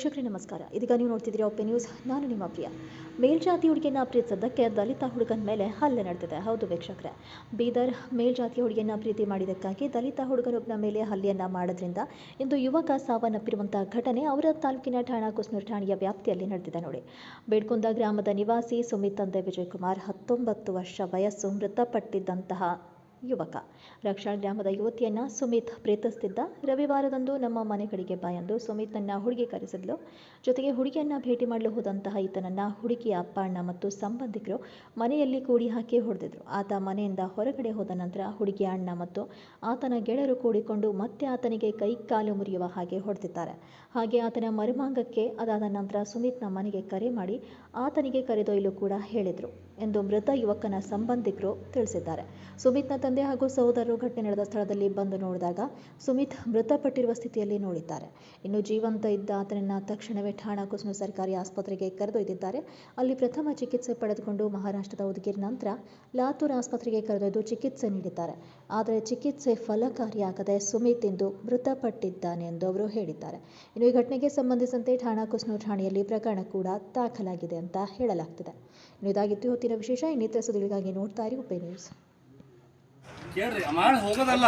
ವೀಕ್ಷಕರೇ, ನಮಸ್ಕಾರ. ಇದೀಗ ನೀವು ನೋಡ್ತಿದ್ದೀರಿ ಒಪ್ಪೆ ನ್ಯೂಸ್. ನಾನು ನಿಮ್ಮ ಪ್ರಿಯ. ಮೇಲ್ಜಾತಿ ಹುಡುಗಿಯನ್ನ ಪ್ರೀತಿಸಿದ್ದಕ್ಕೆ ದಲಿತ ಹುಡುಗನ ಮೇಲೆ ಹಲ್ಲೆ ನಡೆದಿದೆ. ಹೌದು ವೀಕ್ಷಕರೇ. ಬೀದರ್ ಮೇಲ್ಜಾತಿ ಹುಡುಗಿಯನ್ನ ಪ್ರೀತಿ ಮಾಡಿದ್ದಕ್ಕಾಗಿ ದಲಿತ ಹುಡುಗನೊಬ್ಬನ ಮೇಲೆ ಹಲ್ಲೆಯನ್ನ ಮಾಡೋದ್ರಿಂದ ಇಂದು ಯುವಕ ಸಾವನ್ನಪ್ಪಿರುವಂತಹ ಘಟನೆ ಅವರ ತಾಲೂಕಿನ ಠಾಣಾ ಕುಸ್ನೂರು ಠಾಣೆಯ ವ್ಯಾಪ್ತಿಯಲ್ಲಿ ನಡೆದಿದೆ ನೋಡಿ. ಬೇಡ್ಕುಂದ ಗ್ರಾಮದ ನಿವಾಸಿ ಸುಮಿತ್ ತಂದೆ ವಿಜಯಕುಮಾರ್ ಹತ್ತೊಂಬತ್ತು ವರ್ಷ ವಯಸ್ಸು ಮೃತಪಟ್ಟಿದ್ದಂತಹ ಯುವಕ. ರಕ್ಷಾ ಗ್ರಾಮದ ಯುವತಿಯನ್ನ ಸುಮಿತ್ ಪ್ರೀತಿಸ್ತಿದ್ದ ರವಿವಾರದಂದು ನಮ್ಮ ಮನೆ ಕಡೆಗೆ ಬಾ ಎಂದು ಸುಮಿತ್ನನ್ನ ಹುಡುಗಿ ಕರೆಸಿದ್ಲು. ಜೊತೆಗೆ ಹುಡುಗಿಯನ್ನ ಭೇಟಿ ಮಾಡಲು ಹೋದಂತಹ ಈತನನ್ನ ಹುಡುಗಿಯ ಅಪ್ಪ, ಅಣ್ಣ ಮತ್ತು ಸಂಬಂಧಿಕರು ಮನೆಯಲ್ಲಿ ಕೂಡಿ ಹಾಕಿ ಹೊಡೆದಿದ್ರು. ಆತ ಮನೆಯಿಂದ ಹೊರಗಡೆ ಹೋದ ನಂತರ ಹುಡುಗಿಯ ಅಣ್ಣ ಮತ್ತು ಆತನ ಗೆಳರು ಕೂಡಿಕೊಂಡು ಮತ್ತೆ ಆತನಿಗೆ ಕೈ, ಕಾಲು ಮುರಿಯುವ ಹಾಗೆ ಹೊಡೆದಿದ್ದಾರೆ. ಹಾಗೆ ಆತನ ಮರುಮಾಂಗಕ್ಕೆ ಅದಾದ ನಂತರ ಸುಮಿತ್ನ ಮನೆಗೆ ಕರೆ ಮಾಡಿ ಆತನಿಗೆ ಕರೆದೊಯ್ಯಲು ಕೂಡ ಹೇಳಿದರು. ಎಂದು ಮೃತ ಯುವಕನ ಸಂಬಂಧಿಕರು ತಿಳಿಸಿದ್ದಾರೆ. ಸುಮಿತ್ನ ತಂದೆ ಹಾಗೂ ಸಹೋದರರು ಘಟನೆ ನಡೆದ ಸ್ಥಳದಲ್ಲಿ ಬಂದು ನೋಡಿದಾಗ ಸುಮಿತ್ ಮೃತಪಟ್ಟಿರುವ ಸ್ಥಿತಿಯಲ್ಲಿ ನೋಡಿದ್ದಾರೆ. ಇನ್ನು ಜೀವಂತ ಇದ್ದ ಆತನನ್ನು ತಕ್ಷಣವೇ ಠಾಣಾ ಕುಸ್ನು ಸರ್ಕಾರಿ ಆಸ್ಪತ್ರೆಗೆ ಕರೆದೊಯ್ದಿದ್ದಾರೆ. ಅಲ್ಲಿ ಪ್ರಥಮ ಚಿಕಿತ್ಸೆ ಪಡೆದುಕೊಂಡು ಮಹಾರಾಷ್ಟ್ರದ ಉದ್ಗಿರ್ ನಂತರ ಲಾತೂರ್ ಆಸ್ಪತ್ರೆಗೆ ಕರೆದೊಯ್ದು ಚಿಕಿತ್ಸೆ ನೀಡಿದ್ದಾರೆ. ಆದರೆ ಚಿಕಿತ್ಸೆ ಫಲಕಾರಿಯಾಗದೆ ಸುಮಿತ್ ಇಂದು ಮೃತಪಟ್ಟಿದ್ದಾನೆ ಎಂದು ಅವರು ಹೇಳಿದ್ದಾರೆ. ಇನ್ನು ಈ ಘಟನೆಗೆ ಸಂಬಂಧಿಸಿದಂತೆ ಠಾಣಾ ಠಾಣೆಯಲ್ಲಿ ಪ್ರಕರಣ ಕೂಡ ದಾಖಲಾಗಿದೆ ಅಂತ ಹೇಳಲಾಗ್ತಿದೆ. ಇನ್ನು ಇದಾಗಿತ್ತು ಇವತ್ತಿನ ವಿಶೇಷ ಇನ್ನಿತರ ಸುದ್ದಿಗಳಿಗಾಗಿ ನೋಡ್ತಾ ಇರಿ ಉಪೇ ನ್ಯೂಸ್ ಕೇಳ್ರಿ ಮಾಡಿ ಹೋಗೋದಲ್ಲ.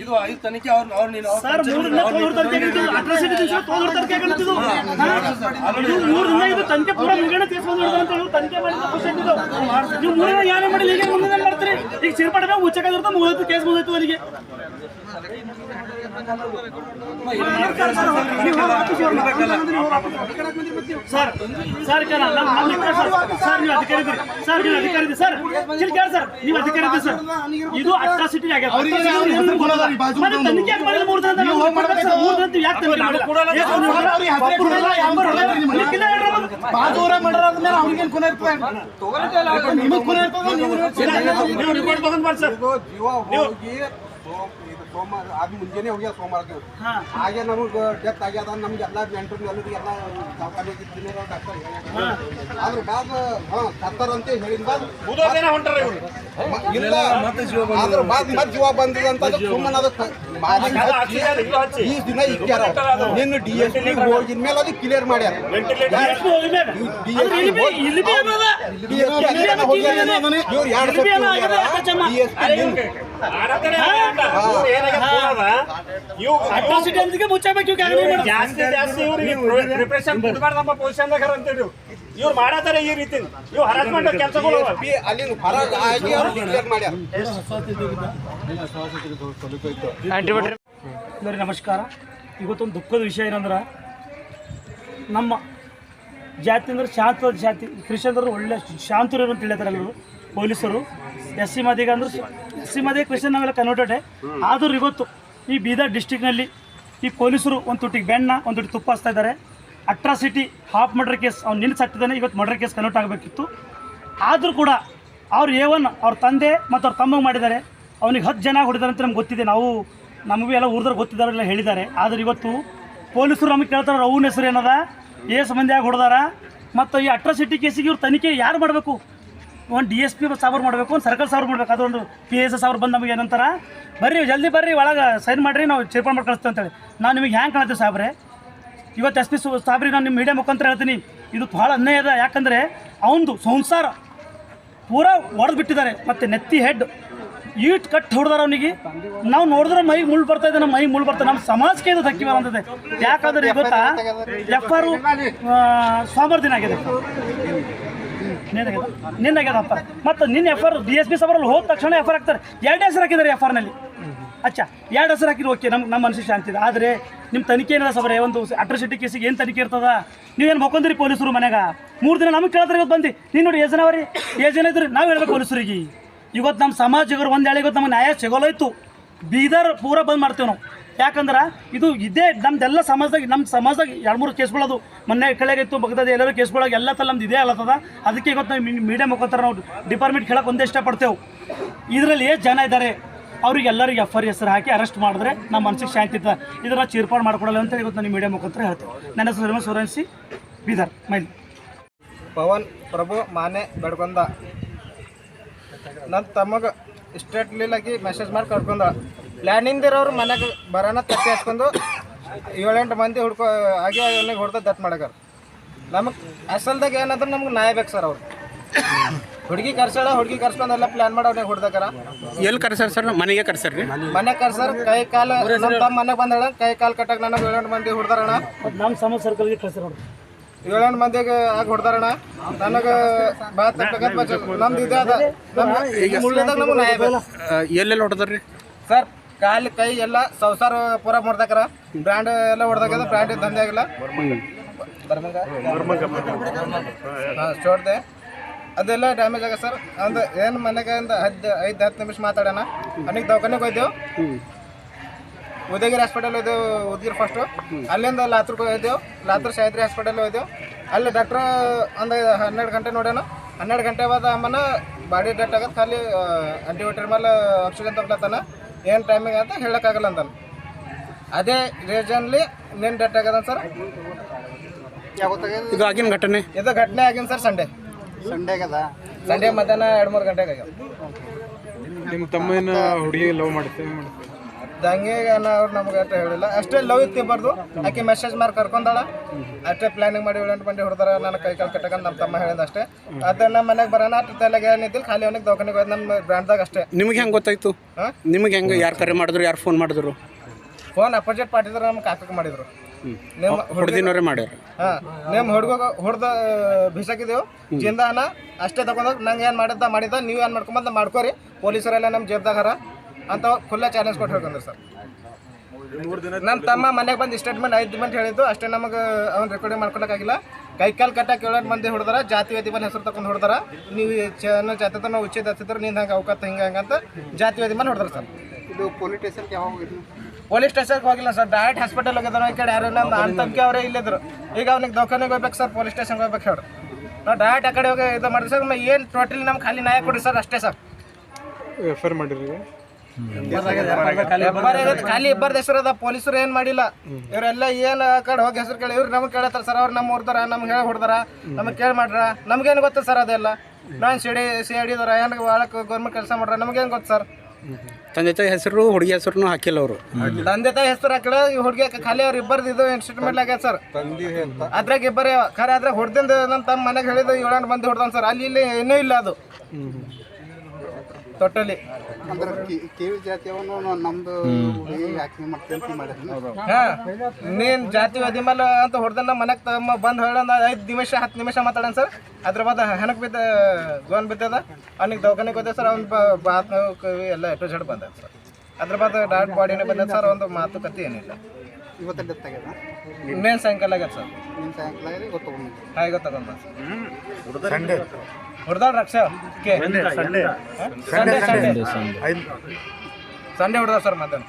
ಇದು ಐದು ತನಿಖೆ ಅವ್ರು ಅವ್ರು ನೀನು ಸರ್ ಮೂರು ದಿನ ತೋಳೂರು ತನಿಖೆ ಕಳಿಸಿದ್ದು ಅಟ್ರಾಸಿಟಿ ದಿವಸ ತೋಳೂರು ತನಿಖೆ ಕಳಿಸಿದ್ದು ಇದು ಮೂರು ದಿನ ಇದು ತನಿಖೆ ಪೂರ ಮುಗಿಣ ತೀರ್ಸ್ಕೊಂಡು ಅಂತ ಹೇಳಿ ತನಿಖೆ ಮಾಡಿದ ಖುಷಿ ಆಗಿದ್ದು ಮೂರು ದಿನ ಮಾಡಿ ಈಗ ಮುಂದೆ ಮಾಡ್ತೀರಿ. ಈಗ ಸೇರ್ಪಡೆ ಮೇಲೆ ಮುಚ್ಚಕ್ಕಾಗಿರುತ್ತೆ ಕೇಸ್ ಮುಗಿದೈತು ಅಲ್ಲಿಗೆ ಸರ್ ಸರ್ ಕೇಳ ಸರ್ ನೀವು ಅಧಿಕಾರಿ ಇದ್ದೀರಿ ಸರ್ ನೀವು ಅಧಿಕಾರಿ ಇದ್ದೀರಿ ಸರ್ ಇಲ್ಲಿ ಕೇಳಿ ಸರ್ ನೀವು ಅಧಿಕಾರಿ ಇದ್ದೀರಿ ಸರ್. ಇದು ಅಟ್ರಾಸಿಟಿ ಆಗ್ಯದ ಮತ್ತೆ ತನಿಖೆ ಯಾಕೆ ಮಾಡಿಲ್ಲ ಮೂರು ದಿನ ಮೂರು ದಿನ ಯಾಕೆ ತನಿಖೆ ಮಾಡಿಲ್ಲ? ಮಾಡಿರೋದ್ಮೇಲೆ ಅವ್ರಿಗೇನ್ ಕೊನೆ ಇರ್ತದೆ? ನಿಮಗ್ ಕೊನೆ ಇರ್ತದೆ ನೀವು ರಿಪೋರ್ಟ್ ತಗೊಂಡ್ ಮಾಡಿ ಸರ್. ಇದು ಜೀವ ಹೋಗಿ ಸೋಮ್- ಇದು ಸೋಮವಾರ ಅದು ಮುಂಜಾನೆ ಹೋಗ್ಯ ಸೋಮವಾರಕ್ಕೆ. ಹಾ. ಹಾಗೆ ನಮಗೆ ಡೆತ್ ಆಗ್ಯದ ನಮ್ಗೆ ಎಲ್ಲ ನೆಂಟರು ಎಲ್ಲರಿಗೆ ಎಲ್ಲ ದವಾಖಾನೆ ಡಾಕ್ಟರ್ ಅದ್ರ ಬಾದ್ ಹಾ ಸತ್ತಾರಂತೆ ಹೇಳಿದ ಬಾದ್ ಇಲ್ಲ. ಅದ್ರ ಬಾದ್ ಮತ್ತೆ ಜೀವ ಬಂದಿದಂತ ಸುಮ್ಮನೆ ಅದಕ್ಕೆ ಅದು. ಈ ದಿನ ಇಕ್ಕ್ಯಾರ ನಿನ್ನ ಡಿ ಎಸ್ ಪಿ ಹೋಗಿದ ಮೇಲೆ ಅದು ಕ್ಲಿಯರ್ ಮಾಡ್ಯಾರ? ಡಿ ಎಸ್ ಪಿ ಇವ್ರು ಎರಡು. ಡಿ ಎಸ್ ಪಿ ಜಾಸ್ತಿ ಜಾಸ್ತಿ ಇವ್ರಿಗೆ ನಮ್ಮ ಅಂತೀರಿ ಇವ್ರು ಮಾಡತ್ತಾರ ಈ ರೀತಿ. ಇವ್ ಹರಾಸ್ಮೆಂಟ್ ಕೆಲಸಗಳು ಎಲ್ಲರಿಗೂ ನಮಸ್ಕಾರ. ಇವತ್ತೊಂದು ದುಃಖದ ವಿಷಯ ಏನಂದ್ರೆ ನಮ್ಮ ಜಾತಿ ಅಂದ್ರೆ ಶಾಂತ ಜಾತಿ. ಕ್ರಿಶ್ಚಿಯನ್ ಒಳ್ಳೆ ಶಾಂತರು ಅಂತ ಹೇಳ್ತಾರೆ ಎಲ್ಲರೂ. ಪೊಲೀಸರು. ಎಸ್ ಸಿ ಮದಿಗೆ ಅಂದ್ರೆ ಎಸ್ ಸಿ ಮದಿಗೆ ಕ್ರಿಶ್ಚಿಯನ್ ನಾವೆಲ್ಲ ಕನ್ವರ್ಟೆಡ್ ಆದರೂ ಇವತ್ತು ಈ ಬೀದರ್ ಡಿಸ್ಟಿಕ್ನಲ್ಲಿ ಈ ಪೊಲೀಸರು ಒಂದು ತುಟ್ಟಿಗೆ ಬೆಣ್ಣ ಒಂದು ತುಟಿ ತುಪ್ಪ ಹಚ್ತಾ ಇದ್ದಾರೆ. ಅಟ್ರಾಸಿಟಿ ಹಾಫ್ ಮರ್ಡರ್ ಕೇಸ್ ಅವ್ನು ಸತ್ತಿದ್ದಾನೆ ಇವತ್ತು ಮರ್ಡರ್ ಕೇಸ್ ಕನ್ವರ್ಟ್ ಆಗಬೇಕಿತ್ತು. ಆದರೂ ಕೂಡ ಅವ್ರು ಎ ಒನ್ ಅವ್ರ ತಂದೆ ಮತ್ತು ಅವ್ರ ತಮ್ಮ ಮಾಡಿದ್ದಾರೆ. ಅವ್ನಿಗೆ ಹತ್ತು ಜನ ಹೊಡಿದಾರೆ ಅಂತ ನಮ್ಗೆ ಗೊತ್ತಿದೆ. ನಾವು ನಮಗೂ ಎಲ್ಲ ಊರ್ದವ್ರು ಗೊತ್ತಿದ್ದಾರೆಲ್ಲ ಹೇಳಿದ್ದಾರೆ. ಆದರೆ ಇವತ್ತು ಪೊಲೀಸರು ನಮಗೆ ಕೇಳ್ತಾರೆ ಅವನ ಹೆಸರು ಏನದ? ಏ ಮಂದಿಯಾಗಿ ಹೊಡೆದಾರ? ಮತ್ತು ಈ ಅಟ್ರಾಸಿಟಿ ಕೇಸಿಗೆ ಇವ್ರು ತನಿಖೆ ಯಾರು ಮಾಡಬೇಕು? ಒಂದು ಡಿ ಎಸ್ ಪಿ ಸಾವಿರ ಮಾಡಬೇಕು, ಒಂದು ಸರ್ಕಲ್ ಸಾವಿರ ಮಾಡಬೇಕು. ಅದೊಂದು ಪಿ ಎಸ್ ಎಸ್ ಸಾವಿರ ಬಂದು ನಮಗೆ ಏನಂತಾರ? ಬರ್ರಿ, ಜಲ್ದಿ ಬರ್ರಿ, ಒಳಗೆ ಸೈನ್ ಮಾಡಿರಿ, ನಾವು ಚೇರ್ಪಾನ್ ಮಾಡಿ ಕಳಿಸ್ತೇವೆ ಅಂತೇಳಿ. ನಾನು ನಿಮಗೆ ಹ್ಯಾಂಗೆ ಕಾಣ್ತೀವಿ ಸಾಬ್ರೆ? ಇವತ್ತು ಎಸ್ ಪಿ ಸಾಬ್ರಿ ನಾನು ನಿಮ್ಮ ಮೀಡಿಯಾ ಮುಖಾಂತರ ಹೇಳ್ತೀನಿ. ಇದು ಭಾಳ ಅನ್ಯಾಯ ಅದ. ಯಾಕಂದರೆ ಅವನದು ಸಂಸಾರ ಪೂರಾ ಒಡೆದು ಬಿಟ್ಟಿದ್ದಾರೆ ಮತ್ತು ನೆತ್ತಿ ಹೆಡ್ ಈಟ್ ಕಟ್ ಹೊಡೆದಾರ ಅವನಿಗೆ. ನಾವು ನೋಡಿದ್ರೆ ಮೈ ಮುಳ್ಳು ಬರ್ತಾ ಇದೆ ನಮ್ಮ ಮೈ ಮುಳ್ಳು ಬರ್ತಾ ನಮ್ಮ ಸಮಾಜಕ್ಕೆ ಇದು ಧಕ್ಕಿ ಬರಂತದೆ ಯಾಕಂದ್ರೆ ಗೊತ್ತಾ? ಎಫ್ ಆರು ಸೋಮವಾರ ದಿನ ಆಗಿದೆ. ನಿನ್ನಾಗ್ಯದಪ್ಪ ಮತ್ತು ನಿನ್ನ F R D S P ಸಭರಲ್ಲಿ ಹೋದ ತಕ್ಷಣ ಎಫ್ ಹಾಕ್ತಾರೆ. ಎರಡು ಹೆಸರು ಹಾಕಿದ್ದಾರೆ ಎಫ್ ಅಚ್ಚಾ. ಎರಡು ಹೆಸರು ಹಾಕಿದ್ರು ಓಕೆ ನಮ್ಮ ನಮ್ಮ ಮನಸ್ಸಿಗೆ ಶಾಂತಿ ಇದೆ. ಆದರೆ ನಿಮ್ಮ ತನಿಖೆ ಏನಿಲ್ಲ ಸಬರೇ? ಒಂದು ಅಟ್ರಸಿಟಿ ಕೇಸಿಗೆ ಏನು ತನಿಖೆ ಇರ್ತದ? ನೀವೇನು ಮಕ್ಕೊಂದಿರಿ ಪೊಲೀಸರು ಮನ್ಯಾಗ? ಮೂರು ದಿನ ನಮಗೆ ಕೇಳಿದ್ರೆ ಇವತ್ತು ಬಂದು. ನೀನು ನೋಡಿ ಏಜನ ಅವ್ರಿ ಅವರಿ ಎಷ್ಟು ಜನ ಇದ್ರಿ ನಾವು ಹೇಳ್ಬೇಕು ಪೊಲೀಸರಿಗೆ. ಇವತ್ತು ನಮ್ಮ ಸಮಾಜಗಳು ಒಂದು ಹೇಳಿ ಇವತ್ತು ನಮಗೆ ನ್ಯಾಯ ಸಿಗೋಲೋಯ್ತು ಬೀದರ್ ಪೂರ ಬಂದ್ ಮಾಡ್ತೇವೆ ನಾವು. ಯಾಕಂದ್ರೆ ಇದು ಇದೇ ನಮ್ದೆಲ್ಲ ಸಮಾಜದಾಗ ನಮ್ಮ ಸಮಾಜದಾಗ ಎರಡು ಮೂರು ಕೇಸ್ಗಳದು ಮೊನ್ನೆ ಕೆಳಗಿತ್ತು ಬಗ್ದದ ಎಲ್ಲರೂ ಕೇಸ್ಗಳಾಗ ಎಲ್ಲ ತಲ್ಲ ನಮ್ದು ಇದೇ ಅಲ್ಲತ್ತದ ಅದಕ್ಕೆ ಇವತ್ತು ನಾವು ಮೀಡಿಯಾ ಮುಖಾಂತರ ನಾವು ಡಿಪಾರ್ಟ್ಮೆಂಟ್ ಕೇಳಕ್ಕೆ ಒಂದೇ ಇಷ್ಟಪಡ್ತೇವೆ. ಇದರಲ್ಲಿ ಎಷ್ಟು ಜನ ಇದ್ದಾರೆ ಅವ್ರಿಗೆ ಎಲ್ಲರಿಗೆ ಎಫ್ ಐ ಹೆಸರು ಹಾಕಿ ಅರೆಸ್ಟ್ ಮಾಡಿದ್ರೆ ನಮ್ಮ ಮನಸ್ಸಿಗೆ ಶಾಂತಿ ಇತ್ತು ಇದನ್ನ ಚೀರ್ಪಾಡು ಮಾಡ್ಕೊಡಲ್ಲ ಅಂತ ಇವತ್ತು ನಾನು ಮೀಡಿಯಾ ಮುಖಾಂತರ ಹೇಳ್ತೇವೆ. ನನ್ನ ಹೆಸರು ಸೂರನ್ಸಿ ಬೀದರ್, ಮೈಲಿ. ಪವನ್, ಪ್ರಭು, ಮಾನೆ ಬೆಡ್ಕೊಂಡ ನನ್ನ ತಮಗೆ ಇಷ್ಟೇಟ್ಲಿಲ್ಲಾಗಿ ಲೀಲಾಗಿ ಮೆಸೇಜ್ ಮಾಡಿ ಕರ್ಕೊಂಡ. ಪ್ಲ್ಯಾನಿಂಗ್ ಇರೋರು ಮನೆಗೆ ಬರೋಣ ತಟ್ಟಿ ಹಚ್ಕೊಂಡು ಏಳೆಂಟು ಮಂದಿ ಹುಡ್ಕೊ ಹಾಗೆ ಅವನಿಗೆ ಹೊಡೆದ ದತ್ ಮಾಡಗಾರ ನಮಗೆ ಅಸಲ್ದಾಗ ಏನಂದ್ರೆ ನಮ್ಗೆ ನ್ಯಾಯ ಬೇಕು ಸರ್ ಅವ್ರು ಹುಡುಗಿ ಕರ್ಸಾಳ ಹುಡುಗಿ ಕರ್ಸ್ಕೊಂಡೆಲ್ಲ ಪ್ಲಾನ್ ಮಾಡಿ ಅವ್ನಿಗೆ ಹೊಡೆದಾರ ಎಲ್ಲಿ ಕರ್ಸರ್ ಸರ್ ಮನೆಗೆ ಕರ್ಸರ್ ರೀ? ಮನೆ ಕರ್ಸರ್ ಕೈ ಕಾಲು ನಮ್ಮ ತಮ್ಮ ಮನೆಗೆ ಬಂದಳ ಕೈ ಕಾಲು ಕಟ್ಟಕ್ಕೆ ನನಗೆ ಏಳೆಂಟು ಮಂದಿ ಹೊಡ್ದಾರಣ ನಮ್ಮ ಸಮಾಜ ಸರ್ಕಲ್ಗೆ ಕರ್ಸರ್ ಏಳೆಂಟು ಮಂದಿಗೆ ಆಗಿ ಹೊಡ್ದಾರಣ ನನಗೆ ಬಾತ್ ನಮ್ದು ಇದೆ ಅದ. ನಮ್ಗೆ ಎಲ್ಲೆಲ್ಲಿ ಹೊಡ್ದಾರ್ರಿ ಸರ್ ಕಾಲು, ಕೈ ಎಲ್ಲ ಸಂಸಾರ ಪೂರ ಮಾಡ್ದಾಕರ. ಬ್ರ್ಯಾಂಡ್ ಎಲ್ಲ ಹೊಡ್ದಾಕ ಬ್ರ್ಯಾಂಡ್ ದಂಧೆ ಆಗಿಲ್ಲ. ಹಾಂ ಸ್ಟೋರ್ದೆ ಅದೆಲ್ಲ ಡ್ಯಾಮೇಜ್ ಆಗ ಸರ್ ಅಂದ್ರೆ ಏನು ಮನೆಗೆ ಹದ್ದು ಐದು ಹತ್ತು ನಿಮಿಷ ಮಾತಾಡೋಣ. ಅವನಿಗೆ ದವಾಖಾನೆಗೆ ಹೋಯ್ದೆವು. ಉದಯಗಿರಿ ಹಾಸ್ಪಿಟಲ್ ಹೋದೆವು ಉದಗಿರಿ ಫಸ್ಟು ಅಲ್ಲಿಂದ ಲಾತ್ರಕ್ಕೆ ಹೋಯ್ದೆವು. ಲಾತ್ರ ಸಾಯಿತ್ರಿ ಹಾಸ್ಪಿಟಲ್ ಹೋಯ್ದೆವು. ಅಲ್ಲಿ ಡಾಕ್ಟ್ರ್ ಒಂದು ಹನ್ನೆರಡು ಗಂಟೆ ನೋಡ್ಯಾನ. ಹನ್ನೆರಡು ಗಂಟೆ ಬಾದ ಅಮ್ಮನ ಬಾಡಿ ಡೆಟ್ ಆಗತ್ತೆ ಖಾಲಿ ಆಂಟಿಬಯೋಟಿಕ್ ಮೇಲೆ ಆಕ್ಸಿಜನ್ ತಗೊಳತ್ತಾನ. ಏನು ಟೈಮಿಂಗ್ ಅಂತ ಹೇಳೋಕ್ಕಾಗಲ್ಲ ಅಂತಾನೆ. ಅದೇ ರೀಸನ್ಲಿ ನಿನ್ನ ಡೆಟ್ ಆಗದ ಸರ್ ಇದು ಆಗಿನ ಘಟನೆ. ಇದು ಘಟನೆ ಆಗಿನ ಸರ್ ಸಂಡೇ ಸಂಡೇ ಆಗದ? ಸಂಡೇ ಮಧ್ಯಾಹ್ನ ಎರಡು ಮೂರು ಗಂಟೆಗೆ ಆಗ್ಯದ ನಿಮ್ಮ ತಮ್ಮನ ಹುಡುಗಿ ಲವ್ ಮಾಡ್ತೇವೆ ದಂಗೆಗೆ ಅವ್ರು ನಮ್ಗೆ ಅಷ್ಟೇ ಹೇಳಿಲ್ಲ. ಅಷ್ಟೇ ಲವ್ ಇತ್ತು ಬರ್ದು ಆಕೆ ಮೆಸೇಜ್ ಮಾಡಿ ಕರ್ಕೊಂಡಾಳ. ಅಷ್ಟೇ ಪ್ಲಾನಿಂಗ್ ಮಾಡಿ ಏಳೆಂಟು ಮಂದಿ ಹೊಡೆದಾರ. ನನ್ನ ಕೈ ಕಾಲು ಕಟ್ಟಕಂತ ನಮ್ಮ ತಮ್ಮ ಹೇಳಿದ ಅಷ್ಟೇ. ಅದ ನಮ್ಮ ಮನೆಗೆ ಬರೋಣ. ಅಷ್ಟು ತಲೆಗೆ ಏನಿದ್ದಿಲ್ಲ ಖಾಲಿ ಅವನಿಗೆ ದವಾಖಾನೆಗೆ ಹೋಯ್ತು ನಮ್ಮ ಬ್ರ್ಯಾಂಡ್ದಾಗ ಅಷ್ಟೇ. ನಿಮ್ಗೆ ಹೆಂಗೆ ಗೊತ್ತಾಯ್ತು? ನಿಮ್ಗೆ ಹೆಂಗೆ ಯಾರು ಕರೆ ಮಾಡಿದ್ರು ಯಾರು ಫೋನ್ ಮಾಡಿದ್ರು? ಫೋನ್ ಅಪೋಸಿಟ್ ಪಾರ್ಟಿದ್ರು ನಮ್ಮ ಕಾಕಕ್ಕೆ ಮಾಡಿದ್ರು. ನಿಮ್ಮ ಹೊಡೆದಿನವರೇ ಮಾಡ್ಯಾರ. ಹಾಂ. ನಿಮ್ಮ ಹುಡುಗ ಹೊಡೆದ ಬಿಸಾಕಿದೆವು ಜಿಂದಾನ? ಅಷ್ಟೇ ತಗೊಂಡೋಗಿ ನಂಗೆ ಏನು ಮಾಡಿದ್ದ ಮಾಡಿದ್ದ ನೀವು ಏನು ಮಾಡ್ಕೊಂಬಂದ ಮಾಡ್ಕೋರಿ. ಪೊಲೀಸರೆಲ್ಲ ನಮ್ಮ ಜೇಬ್ದಾಗಾರ ಅಂತ ಖುಲ್ಲ ಚಾಲೆಂಜ್ ಕೊಟ್ಟು ಹೇಳ್ಕೊಂಡ್ರು ಸರ್. ನಮ್ಮ ತಮ್ಮ ಮನೆಗೆ ಬಂದು ಸ್ಟೇಟ್ಮೆಂಟ್ ಐದು ಮಂದಿ ಹೇಳಿದ್ದು ಅಷ್ಟೇ ನಮಗೆ ಅವ್ನು ರೆಕಾರ್ಡಿಂಗ್ ಮಾಡ್ಕೊಳಕ್ಕಾಗಿಲ್ಲ ಕೈ ಕಾಲು ಕಟ್ಟಕ್ಕೆ ಏಳೆಂಟು ಮಂದಿ ಹೊಡೆದಾರ ಜಾತಿ ವೇದಿ ಮೇಲೆ ಹೆಸರು ತಗೊಂಡು ಹೊಡೆದಾರ. ನೀವು ಚೆನ್ನ ಜಾತಿ ನಾವು ಉಚ್ಛೇದ ಹತ್ತಿದ್ರು ನೀನು ಹಂಗೆ ಅವಕಾಶ ಹಿಂಗೆ ಹಂಗೆ ಅಂತ ಜಾತಿ ವೇದಿ ಮೇಲೆ ಹೊಡೆದ್ರ ಸರ್. ಇದು ಪೊಲೀಸ್ ಸ್ಟೇಷನ್ಗೆ ಯಾವಾಗ ಹೋಗಿದ್ರಿ? ಪೊಲೀಸ್ ಸ್ಟೇಷನ್ಗೆ ಹೋಗಿಲ್ಲ ಸರ್. ಡೈರೆಕ್ಟ್ ಹಾಸ್ಪಿಟಲ್ ಹೋಗಿದ್ರು ಈ ಕಡೆ ಯಾರು ನಮ್ಮ ಅಂತಂಕೆ ಅವರೇ ಇಲ್ಲಿದ್ರು ಈಗ ಅವ್ನಿಗೆ ದವಾಖಾನೆಗೆ ಹೋಗ್ಬೇಕು ಸರ್ ಪೊಲೀಸ್ ಸ್ಟೇಷನ್ಗೆ ಹೋಗ್ಬೇಕು ಹೇಳಿ ನಾವು ಡೈರೆಕ್ಟ್ ಆ ಕಡೆ ಹೋಗಿ ಇದು ಮಾಡಿದ್ರೆ ಸರ್ ಏನು ಟೋಟಲಿ ನಮ್ಗೆ ಖಾಲಿ ನ್ಯಾಯ ಕೊಡಿ ಸರ್ ಅಷ್ಟೇ ಸರ್. ಎಫ್ ಐ ಮಾಡಿರಿ ಖಾಲಿ ಇಬ್ಬರ ಹೆಸರು ಅದ ಪೊಲೀಸರು ಏನು ಮಾಡಿಲ್ಲ. ಇವರೆಲ್ಲ ಏನು ಕಡೆ ಹೋಗಿ ಹೆಸರು ಕೇಳಿ ಇವ್ರು ನಮ್ಗೆ ಕೇಳತ್ತಾರ ಸರ್ ಅವ್ರು ನಮ್ಮ ಹೊಡ್ದಾರ ನಮ್ಗೆ ಹೇಳಿ ಹೊಡ್ದಾರ ನಮ್ಗೆ ಕೇಳಿ ಮಾಡ್ರ. ನಮ್ಗೇನು ಗೊತ್ತು ಸರ್ ಅದೆಲ್ಲ? ನಾನು ಸಿಡಿ ಸಿಡಿದ್ರ ಏನ್ ಒಳಕ್ ಗೌರ್ಮೆಂಟ್ ಕೆಲಸ ಮಾಡ್ರ ನಮ್ಗೇನು ಗೊತ್ತು ಸರ್? ತಂದೆ ತಾಯಿ ಹೆಸರು ಹುಡುಗಿ ಹೆಸರು ಹಾಕಿಲ್ಲ ಅವರು. ತಂದೆ ತಾಯಿ ಹೆಸರು ಹಾಕಿಲ್ಲ ಈ ಹುಡುಗಿ ಖಾಲಿ ಅವ್ರು ಇಬ್ಬರ್ದು ಇದು ಇನ್ಸ್ಟಿಟ್ಯೂಟ್ ಆಗ್ಯದ ಸರ್. ಅದ್ರಾಗ ಇಬ್ಬರೇ. ಖರೆ ಅದ್ರಾಗ ಹೊಡ್ದಿಂದ ನಮ್ಮ ತಮ್ಮ ಮನೆಗೆ ಹೇಳಿದ ಏಳೆಂಟು ಮಂದಿ ಹೊಡ್ದಾನ ಸರ್. ಅಲ್ಲಿ ಇಲ್ಲಿ ಏನೂ ಇಲ್ಲ ಅದು. ಟೋಟಲಿ ಅಂದ್ರೆ ಕಿವಿ ಜಾತಿಯವನು ನಮ್ದು ಯಾಕೆ ಮಾಡ್ತೀನಿ ಅಂತ ಮಾಡಿದ್ನಿ? ಹಾ. ನೀನ್ ಜಾತಿ ವದಿ ಮೇಲೆ ಅಂತ ಹೊಡೆದ ಮನೆಗೆ ತಮ್ಮ ಬಂದು ಹೇಳೋಣ. ಐದು ನಿಮಿಷ ಹತ್ತು ನಿಮಿಷ ಮಾತಾಡೋಣ ಸರ್. ಅದ್ರ ಬಾದ ಹೆಣಕ್ ಬಿದ್ದ ಗೋನ್ ಬಿದ್ದದ. ಅವ್ನಿಗೆ ದವಾಖಾನೆಗೆ ಹೋದೆ ಸರ್. ಅವ್ನ ಬಾತ್ ನೋವು ಕವಿ ಎಲ್ಲ ಎಟು ಜಡ್ ಬಂದ ಸರ್. ಅದ್ರ ಬಾದ ಡಾಟ್ ಬಾಡಿನೇ ಬಂದ ಸರ್. ಒಂದು ಮಾತುಕತೆ ಏನಿಲ್ಲ. ಇವತ್ತು ಡೆತ್ ಆಗ್ಯದ? ಇನ್ನೇನು ಸಾಯಂಕಾಲ ಆಗತ್ತೆ ಸರ್? ನಿಮ್ಮ ಸಾಯಂಕಾಲ ಗೊತ್ತಾಗಲ್ಲ ಹೊಡೆದಾಳ ರಕ್ಷಾ? ಕೆ? ಸಂಡೇ ಸಂಡೇ ಸಂಡೇ ಹೊಡೆದ ಸರ್ ಮಧ್ಯಾಹ್ನ.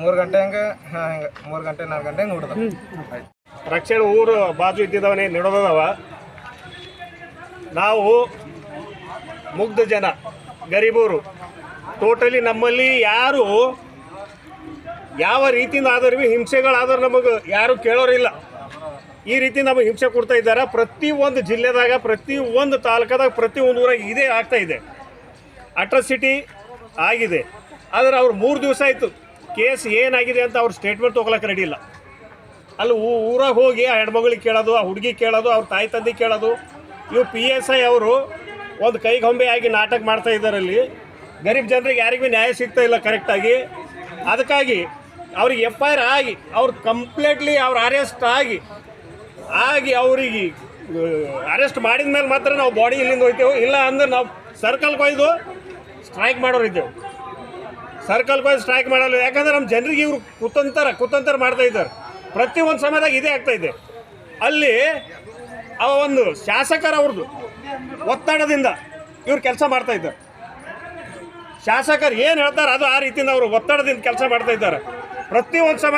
ಮೂರು ಗಂಟೆ ಹಂಗೆ ಹಾಂ ಹಿಂಗೆ. ಮೂರು ಗಂಟೆ ನಾಲ್ಕು ಗಂಟೆ ಹಂಗೆ ಹೊಡೆದ ರಕ್ಷಣೆ ಊರು ಬಾಜು ಇದ್ದಿದ್ದವನೇ ನಿಡೋದವ ನಾವು ಮುಗ್ಧ ಜನ ಗರೀಬರು. ಟೋಟಲಿ ನಮ್ಮಲ್ಲಿ ಯಾರು ಯಾವ ರೀತಿಯಿಂದ ಆದರೂ ಭೀ ಹಿಂಸೆಗಳಾದ್ರೆ ನಮಗೆ ಯಾರು ಕೇಳೋರಿಲ್ಲ. ಈ ರೀತಿ ನಮಗೆ ಹಿಂಸೆ ಕೊಡ್ತಾ ಇದ್ದಾರೆ. ಪ್ರತಿ ಒಂದು ಜಿಲ್ಲೆದಾಗ, ಪ್ರತಿ ಒಂದು ತಾಲೂಕದಾಗ, ಪ್ರತಿ ಒಂದು ಊರಾಗ ಇದೇ ಆಗ್ತಾ ಇದೆ. ಅಟ್ರಾಸಿಟಿ ಆಗಿದೆ. ಆದರೆ ಅವ್ರು ಮೂರು ದಿವಸ ಆಯಿತು. ಕೇಸ್ ಏನಾಗಿದೆ ಅಂತ ಅವ್ರು ಸ್ಟೇಟ್ಮೆಂಟ್ ತೊಗೊಳಕ್ಕೆ ರೆಡಿ ಇಲ್ಲ. ಅಲ್ಲಿ ಊರಾಗ ಹೋಗಿ ಆ ಹೆಣ್ಮಗಳಿಗೆ ಕೇಳೋದು, ಆ ಹುಡುಗಿ ಕೇಳೋದು, ಅವ್ರ ತಾಯಿ ತಂದೆ ಕೇಳೋದು. ಇವು ಪಿ ಎಸ್ ಐ ಅವರು ಒಂದು ಕೈಗೊಂಬೆ ಆಗಿ ನಾಟಕ ಮಾಡ್ತಾ ಇದ್ದಾರೆ ಅಲ್ಲಿ. ಗರೀಬ್ ಜನರಿಗೆ ಯಾರಿಗೂ ನ್ಯಾಯ ಸಿಗ್ತಾ ಇಲ್ಲ ಕರೆಕ್ಟಾಗಿ ಅದಕ್ಕಾಗಿ ಅವ್ರಿಗೆ ಎಫ್ ಐ ಆರ್ ಆಗಿ, ಅವ್ರು ಕಂಪ್ಲೀಟ್ಲಿ ಅವ್ರ ಅರೆಸ್ಟ್ ಆಗಿ ಆಗಿ ಅವರಿಗೆ ಅರೆಸ್ಟ್ ಮಾಡಿದ ಮೇಲೆ ಮಾತ್ರ ನಾವು ಬಾಡಿ ಇಲ್ಲಿಂದ ಹೋಯ್ತೇವೆ ಇಲ್ಲ ಅಂದ್ರೆ ನಾವು ಸರ್ಕಲ್ ಕೊಯ್ದು ಸ್ಟ್ರೈಕ್ ಮಾಡೋರು ಇದ್ದೇವೆ. ಸರ್ಕಲ್ ಕೊಯ್ದು ಸ್ಟ್ರೈಕ್ ಮಾಡಲ್ಲ. ಯಾಕಂದ್ರೆ ನಮ್ಮ ಜನರಿಗೆ ಇವರು ಕುತಂತರ ಕುತಂತರ ಮಾಡ್ತಾ ಇದ್ದಾರೆ. ಪ್ರತಿಯೊಂದು ಸಮಯದಾಗ ಇದೇ ಇದೆ. ಅಲ್ಲಿ ಆ ಒಂದು ಶಾಸಕರ ಅವ್ರದ್ದು ಒತ್ತಡದಿಂದ ಇವ್ರು ಕೆಲಸ ಮಾಡ್ತಾ ಇದ್ದಾರೆ. ಶಾಸಕರು ಏನು ಹೇಳ್ತಾರೆ ಅದು ಆ ರೀತಿಯಿಂದ ಅವರು ಒತ್ತಡದಿಂದ ಕೆಲಸ ಮಾಡ್ತಾ ಇದ್ದಾರೆ. ಪ್ರತಿಯೊಂದು ಸಮಯ